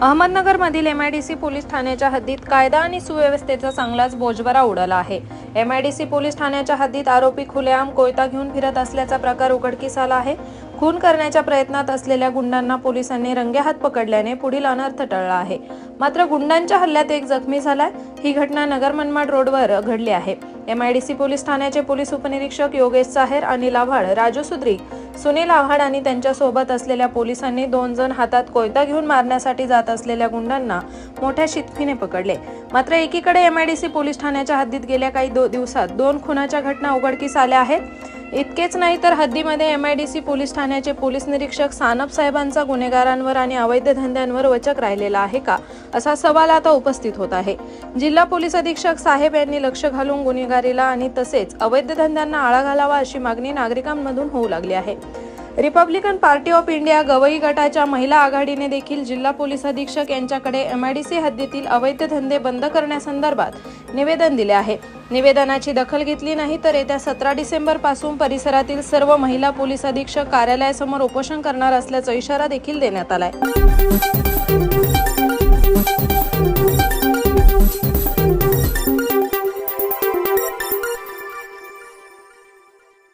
अहमदनगरमधील M I D C police ठाण्याच्या हद्दीत कायदा आणि सुव्यवस्थेचा चांगलाच बोजबरा उडाला आहे. M I D C police ठाण्याच्या हद्दीत आरोपी खुलेआम कोयता घेऊन फिरत असल्याचा प्रकार उघडकीस आला आहे. खून करण्याच्या प्रयत्नात असलेल्या गुंडांना पोलिसांनी रंगेहात पकडल्याने पुढील अनर्थ टळला आहे. मात्र गुंडांच्या हल्ल्यात एक जखमी झालाय. ही घटना नगर मनमाड रोडवर घडली आहे. M I D C police ठाण्याचे पोलीस उपनिरीक्षक योगेश साहेर अनिल आव्हाड राजू सुद्रिक सुनील आव्हाड आणि त्यांच्यासोबत असलेल्या पोलिसांनी दोन जण हातात कोयता घेऊन मारण्यासाठी जात असलेल्या गुंडांना मोठ्या शितफीने पकडले. मात्र एकीकडे M I D C police ठाण्याच्या हद्दीत गेल्या काही दो दिवसात दोन खुनाच्या घटना उघडकीस आल्या आहेत. इतकेच नाही तर हद्दीमध्ये M I D C police ठाण्याचे पोलीस निरीक्षक सानप साहेबांचा गुन्हेगारांवर आणि अवैध धंद्यांवर वचक राहिलेला आहे का? असा सवाल आता उपस्थित होत आहे. जिल्हा पोलीस अधीक्षक साहेब यांनी लक्ष घालून गुन्हेगारीला आणि तसेच अवैध धंद्यांना आळा घालावा अशी मागणी नागरिकांमधून होऊ लागली आहे. Republican Party of India Gavai गटाच्या महिला आघाडीने देखील जिल्हा पोलीस अधीक्षक यांच्याकडे एमआयडीसी हद्दीतील अवैध धंदे बंद करण्यासंदर्भात निवेदन दिले आहे. निवेदनाची दखल घेतली नाही तर येत्या सतरा डिसेंबरपासून परिसरातील सर्व महिला पोलीस अधीक्षक कार्यालयासमोर उपोषण करणार असल्याचा इशारा देखील देण्यात आलाय.